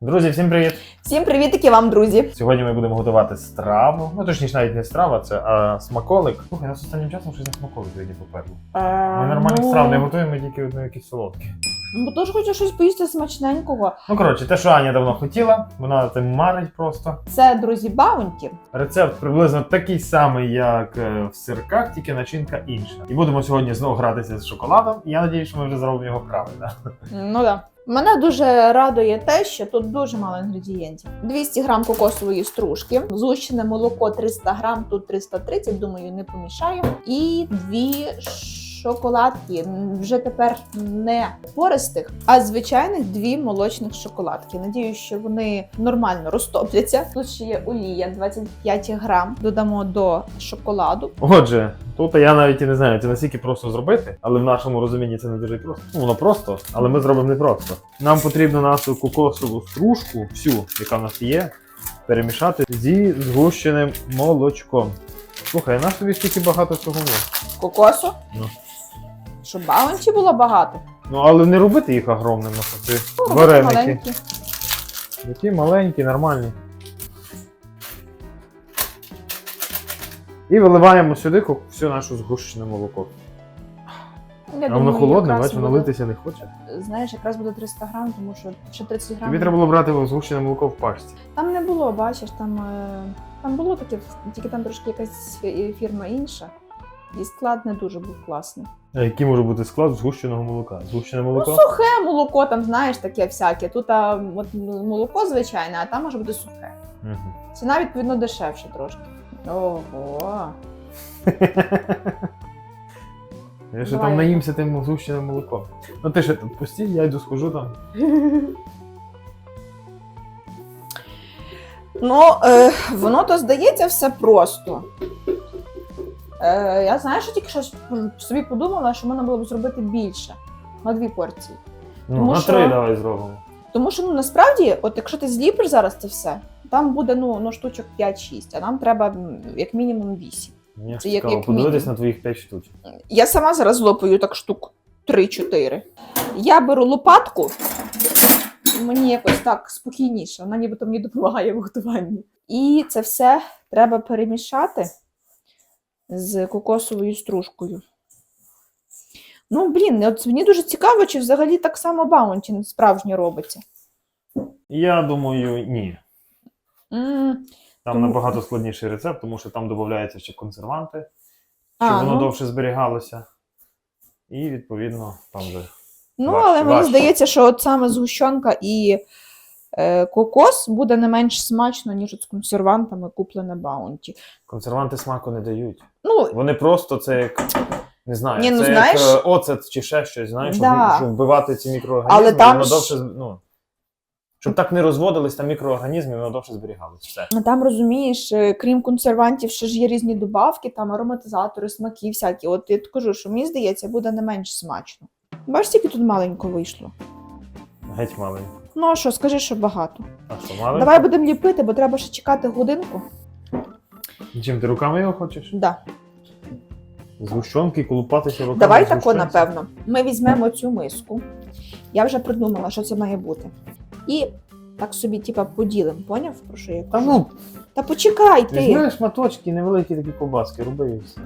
Друзі, всім привіт! Всім привітики вам, друзі! Сьогодні ми будемо готувати страву. Ну точніше, навіть не страва, це а смаколик. Слухай, нас останнім часом щось на смаколик сьогодні поперло. Ми нормальних ну, страв не готуємо, ми тільки одну якісь солодкі. Бо теж хочу щось поїсти смачненького. Ну коротше, те, що Аня давно хотіла, вона тим марить просто. Це, друзі, баунті. Рецепт приблизно такий самий, як е, в сирках, тільки начинка інша. І будемо сьогодні знову гратися з шоколадом. І я надію, що ми вже зробимо його правильно. Ну да. Мене дуже радує те, що тут дуже мало інгредієнтів. 200 грам кокосової стружки, згущене молоко 300 грам, тут 330, думаю, не помішаю. І дві шоколадки, вже тепер не пористих, а звичайних дві молочних шоколадки. Надіюсь, що вони нормально розтопляться. Тут ще є олія 25 грам. Додамо до шоколаду. Отже, тут я навіть і не знаю, це настільки просто зробити, але в нашому розумінні це не дуже просто. Ну, воно просто, але ми зробимо не просто. Нам потрібно нашу кокосову стружку, всю, яка в нас є, перемішати зі згущеним молочком. Слухай, а на тобі стільки багато цього є? Кокосу. Ну. Щоб баунті було багато. Ну, але не робити їх огромними, Ну, вареники. маленькі. Такі маленькі, нормальні. І виливаємо сюди всю нашу згущене молоко. Я а воно холодне, якраз бач, воно буде- литися не хоче. Знаєш, якраз буде 300 грам, тому що ще 30 грам. Тобі треба було брати згущене молоко в пачці. Там не було, бачиш, там, е, там було таке, тільки там трошки якась фірма інша. І склад не дуже був класний. А який може бути склад згущеного молока? Згущене молоко? Ну, сухе молоко, там, знаєш, таке всяке. Тут а, от, ну, молоко звичайне, а там може бути сухе. Мгм. Ціна, відповідно, дешевше трошки. Ого. Я ще Давай. там наїмся тим згущеним молоком. Ну ти ще тут постій, я йду схожу там. Ну, е, воно то здається все просто. Е, я знаю, що тільки щось собі подумала, що можна було б зробити більше на дві порції. Ну, Тому на що- три давай зробимо. Тому що ну насправді, от якщо ти зліпиш зараз це все, там буде ну, ну штучок 5-6, а нам треба як мінімум 8. Мені Це як- як подивитись на твоїх 5 штучок. Я сама зараз лопаю так штук 3-4. Я беру лопатку, мені якось так спокійніше, вона нібито мені допомагає в готуванні. І це все треба перемішати з кокосовою стружкою. Ну, блін, от мені дуже цікаво, чи взагалі так само баунті справжнє робиться. Я думаю, ні. м Там Тому- набагато складніший рецепт, тому що там додаються ще консерванти, А, щоб воно ну. довше зберігалося. І відповідно там вже. Ну, Важче, але мені важче. здається, що от саме згущенка і кокос буде не менш смачно, ніж от з консервантами куплене баунті. Консерванти смаку не дають. Ну, Вони просто це як. Не знаю, Ні, ну, це знаєш- як е, оцет чи ще щось, знаєш, Да. щоб, щоб вбивати ці мікроорганізми, Але там воно ж- довше, ну, щоб так не розводились там мікроорганізми, воно довше зберігалось. Все. ну, там розумієш, е, крім консервантів, ще ж є різні добавки, там ароматизатори, смаки всякі. От я кажу, що мені здається, буде не менш смачно. Бачиш, скільки тут маленько вийшло. Геть маленько. Ну а що, скажи, що багато. А що, маленько? Давай будемо ліпити, бо треба ще чекати годинку. Чим ти руками його хочеш? Да. Згущенки, колупатися руками. Давай тако, згущенці? напевно. Ми візьмемо цю миску. Я вже придумала, що це має бути. І так собі, типа, поділимо, поняв, про що я Та кажу? ну, Та почекай ти. візьми шматочки, невеликі такі ковбаски, роби і все.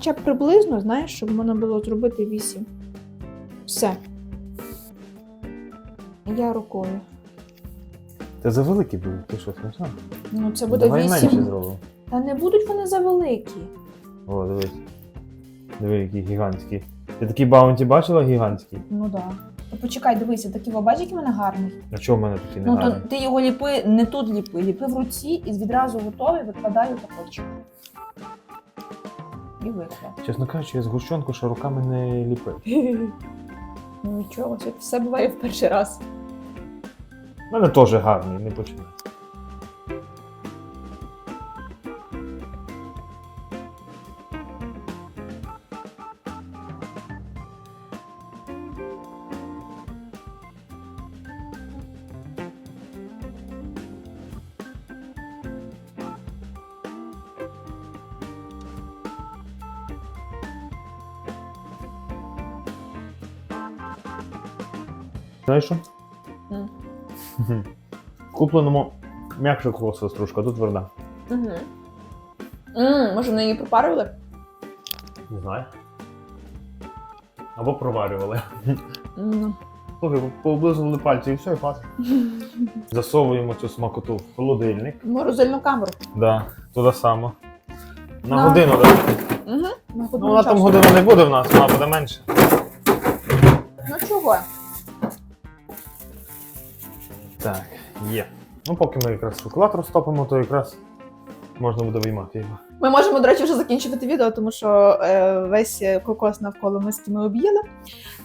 Хоча б приблизно, знаєш, щоб можна було зробити вісім. Все. Я рукою. Та завеликі були, ти що, смішно? Ну, це буде Давай менше зробимо. Та не будуть вони завеликі. О, дивись. Диви, який гігантський. Ти такий баунті бачила гігантський? Ну так. Да. Та почекай, дивися, такий бабач, який в мене гарний. А чого в мене такий Ну, то ти його ліпи, не тут ліпи, ліпи в руці і відразу готовий, викладаю такочок. І виклав. Чесно кажучи, я згущенку ще руками не ліпив. Ну нічого, це все буває в перший раз. У мене теж гарний, не починай. Знаєш що? Мгм. В Купленому м'якша кокосова стружка, тут тверда. Угу. Ммм, може, вони її пропарювали? Не знаю. Або проварювали. Ну. Слухай, пооблизували пальці і все, і хватить. Засовуємо цю смакоту в холодильник. В морозильну камеру. Да, туди само. На На- годину, так? Угу. На Ну, вона там годину не буде в нас, вона буде менше. Ну чого? Так, є. Ну, поки ми якраз шоколад розтопимо, то якраз можна буде виймати його. Ми можемо, до речі, вже закінчувати відео, тому що е, весь кокос навколо миски ми об'їли.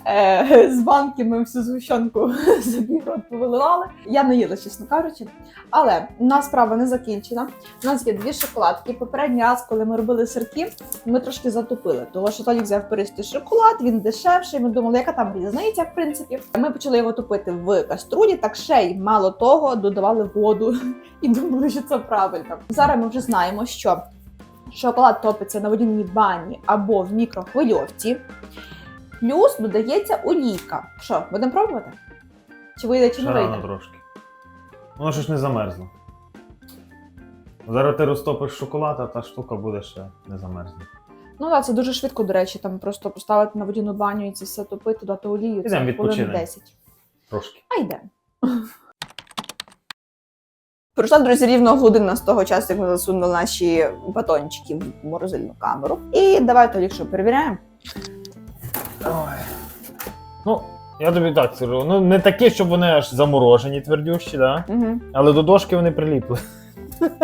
Е, з банки ми всю згущенку собі повиливали. Я не їла, чесно кажучи. Але у нас справа не закінчена. У нас є дві шоколадки. Попередній раз, коли ми робили сирки, ми трошки затопили. Того що Толік взяв перистий шоколад, він дешевший. Ми думали, яка там різниця, в принципі. Ми почали його топити в каструлі, так ще й мало того, додавали воду і думали, що це правильно. Зараз ми вже знаємо, що шоколад топиться на водяній бані або в мікрохвильовці. Плюс додається олійка. Що, будемо пробувати? Чи вийде, чи Ще не рано вийде? трошки. Воно ж не замерзло. Зараз ти розтопиш шоколад, а та штука буде ще не замерзла. Ну так, це дуже швидко, до речі, там просто поставити на водяну баню і це все топити, додати олію. Це Ідемо, хвилин відпочинемо. 10. Трошки. А йде. Пройшла, друзі, рівно година з того часу, як ми засунули наші батончики в морозильну камеру. І давай Толік, що перевіряємо. Ну, я тобі так скажу. Ну, не такі, щоб вони аж заморожені, твердющі, да? Угу. але до дошки вони приліпли.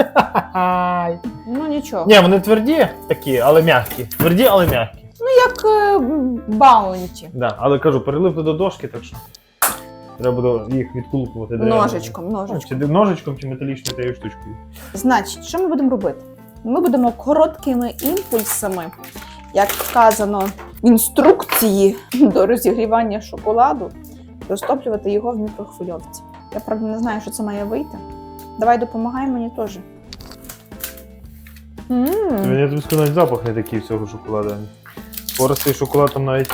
Ну нічого. Ні, вони тверді такі, але м'які. Тверді, але м'які. Ну, Як е, баунті. Да, але кажу, прилипли до дошки, так що треба буде їх відколупувати. дерев'яними. Ножичком, ножичком. Чи ножичком, чи металічною тією штучкою. Значить, що ми будемо робити? Ми будемо короткими імпульсами, як вказано в інструкції до розігрівання шоколаду, розтоплювати його в мікрохвильовці. Я правда не знаю, що це має вийти. Давай допомагай мені теж. М, Я тобі навіть запах не такий всього шоколада. Поростий шоколад там навіть,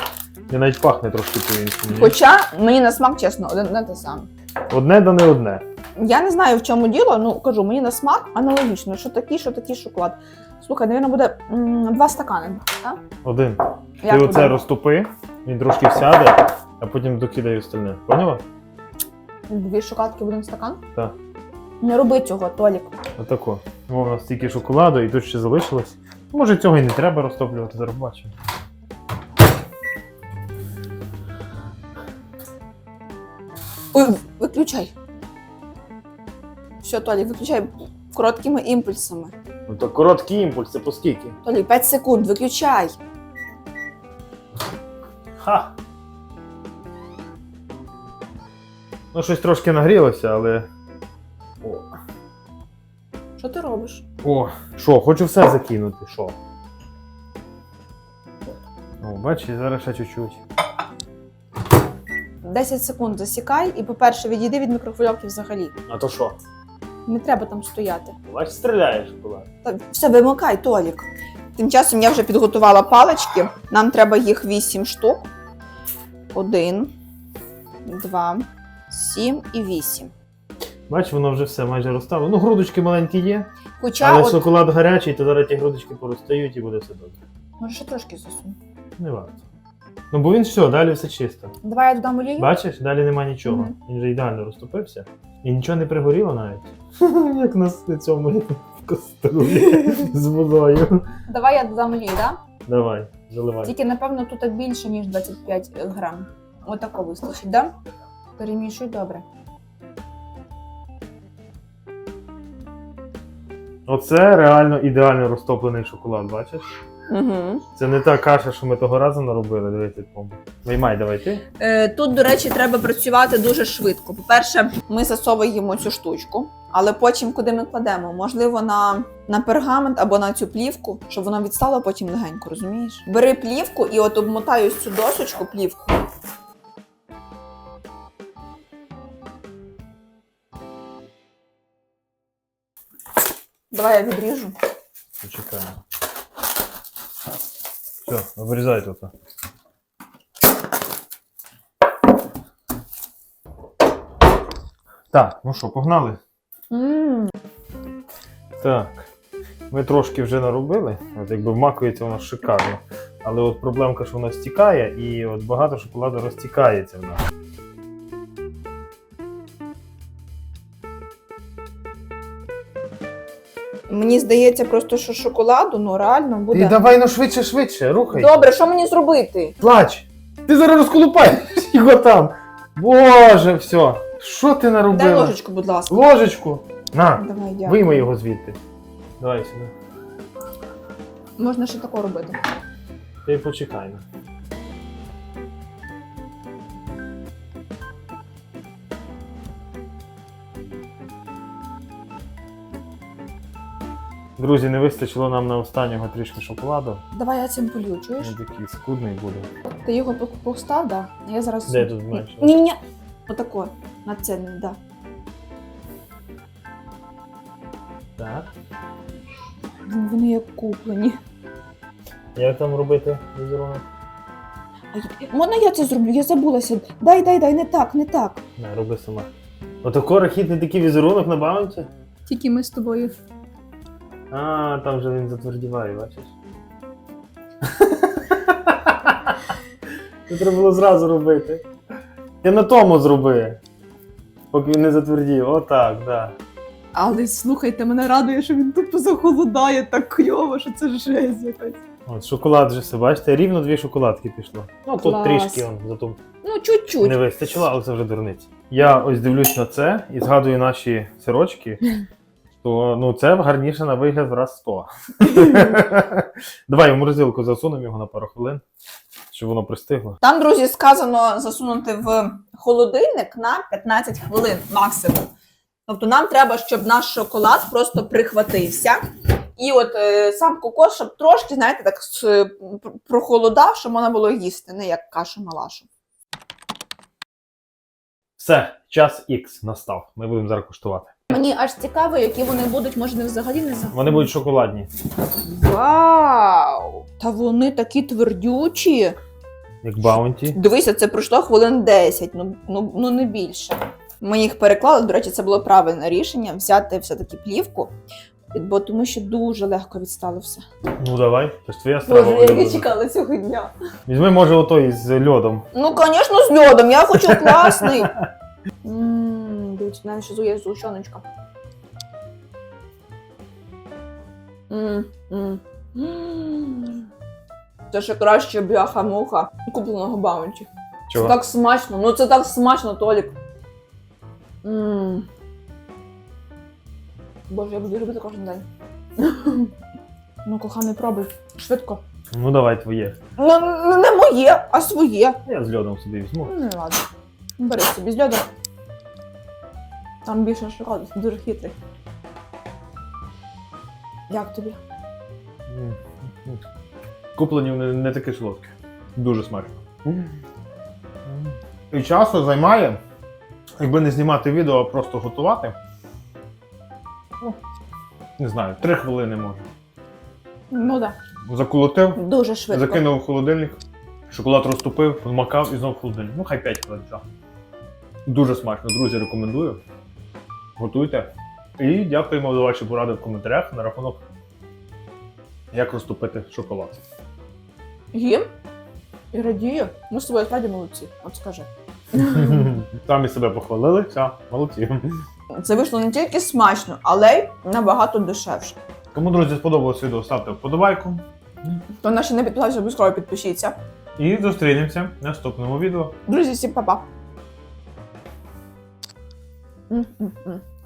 він навіть пахне трошки по-іншому. ні? Хоча мені на смак, чесно, один не те саме. Одне да не одне. Я не знаю, в чому діло, ну кажу, мені на смак аналогічно, що такий, що такий шоколад. Слухай, навіть буде м, два стакани. Так? Один. Ти буде? оце розтопи, він трошки всяде, а потім докидай остальне. Поняла? Дві шоколадки в один стакан? Так. Не роби цього, Толік. Отако. О, у нас стільки шоколаду і тут ще залишилось. Може цього і не треба розтоплювати, зараз бачимо. Ой, виключай. Все, Толік, виключай короткими імпульсами. Ну то короткий імпульс, це по скільки? Толік, 5 секунд, виключай. Ха! Ну, щось трошки нагрілося, але. О. Що ти робиш? О, що, хочу все закинути, що? О, бачиш, зараз ще чуть-чуть. 10 секунд засікай і, по-перше, відійди від мікрохвильовки взагалі. А то що? Не треба там стояти. Бачиш, стріляє шоколад. Так, все, вимикай, Толік. Тим часом я вже підготувала палички. Нам треба їх 8 штук. Один, два, сім і вісім. Бачиш, воно вже все майже розстало. Ну, грудочки маленькі є, Хоча, але от, шоколад гарячий, то зараз ті грудочки порозстають і буде все добре. може ще трошки засуну. Не варто. Ну, бо він все, далі все чисто. Давай я додам олію. Бачиш, далі нема нічого. Мгм. Він вже ідеально розтопився. І нічого не пригоріло навіть. Як нас на цьому каструлі з водою. Давай я додам олію, так? Давай, заливай. Тільки, напевно, тут більше, ніж 25 грам. Отако вистачить, да? Перемішуй добре. Оце реально ідеально розтоплений шоколад, бачиш? Угу. Це не та каша, що ми того разу наробили. Дивіться. Виймай, давай ти. Е, тут, до речі, треба працювати дуже швидко. По-перше, ми засовуємо цю штучку, але потім куди ми кладемо? Можливо, на, на пергамент або на цю плівку, щоб воно відстало потім легенько, розумієш? Бери плівку і от обмотаю цю досочку плівку. Давай я відріжу. Почекаємо. Все, обрізай тут. Так, ну що, погнали? М, Так. Ми трошки вже наробили. От якби вмакується воно шикарно. Але от проблемка, що воно стікає, і от багато шоколаду розтікається в нас. Мені здається, просто що шоколаду, ну реально буде. Ти давай ну швидше, швидше, рухай. Добре, що мені зробити? Плач! Ти зараз розколупаєш його там. Боже, все. Що ти Дай ложечку, будь ласка. Ложечку. На, Давай, дякую. вийми його звідти. Давай сюди. Можна ще тако робити. Ти почекай. Друзі, не вистачило нам на останнього трішки шоколаду. Давай я цим полю, чуєш? Він такий скудний буде. Ти його по- постав, да? А Я зараз. Де тут зменшилось? Ні, ні. Отако. На це, да. Так. Блін, Вони як куплені. Як там робити візерунок? А я- Можна я це зроблю? Я забулася. Дай, дай, дай, не так, не так. Не, роби сама. Отако рахітний такий візерунок на баунті? Тільки ми з тобою. А, там же він затвердіває, бачиш? Це треба було зразу робити. Ти на тому зроби. Поки він не затвердів. Отак, да. Але слухайте, мене радує, що він тупо захолодає так кльово, що це жесть якась. От шоколад вже все, бачите, рівно дві шоколадки пішло. Ну тут Клас. трішки он, зато Ну, чуть-чуть. не вистачило, але це вже дурниці. Я ось дивлюсь на це і згадую наші сирочки. То ну це гарніше на вигляд раз 100. Давай в морозилку засунемо його на пару хвилин, щоб воно пристигло. Там, друзі, сказано засунути в холодильник на 15 хвилин максимум. Тобто нам треба, щоб наш шоколад просто прихватився. І от е, сам кокос, щоб трошки, знаєте, так с- прохолодав, щоб можна було їсти, не як кашу малашу. Все, час X настав. Ми будемо зараз куштувати. Мені аж цікаво, які вони будуть, може, не взагалі не за. Вони будуть шоколадні, Вау! Та вони такі твердючі. як баунті. Дивися, це пройшло хвилин 10, ну, ну, ну не більше. Ми їх переклали. До речі, це було правильне рішення взяти все-таки плівку, бо тому що дуже легко відстало все. Ну давай, це ж твоя страва. улюблена. чекала цього дня. Візьми, може, отой з льодом. Ну, звісно, з льодом, я хочу класний. Ммм, дивіться, навіть ще є згущеночка. М, м, м. Це ще краще бляха-муха купленого баунті. Це так смачно, ну це так смачно, Толік. М. Боже, я буду робити кожен день. ну, коханий, пробуй. Швидко. Ну давай твоє. Ну, не моє, а своє. Я з льодом собі візьму. Ну, не ладно. Бери собі з льоду. Там більше шоколаду, дуже хитрий. Як тобі? М, м. Куплені вони не такі солодкі. Дуже смачно. І часу займає, якби не знімати відео, а просто готувати. Ну, не знаю, три хвилини може. Ну так. Заколотив, Да. Дуже швидко. закинув в холодильник, шоколад розтопив, вмакав і знов в холодильник. Ну, хай 5 хвилин. все. Дуже смачно, друзі, рекомендую. Готуйте. І дякуємо за ваші поради в коментарях на рахунок, як розтопити шоколад. Їм і радію. Ми з тобою справді молодці, от скажи. Самі себе похвалили, все, молодці. Це вийшло не тільки смачно, але й набагато дешевше. Кому, друзі, сподобалось відео, ставте вподобайку. Хто на ще не підписався, обов'язково підпишіться. І зустрінемося в наступному відео. Друзі, всім па-па. 嗯嗯嗯。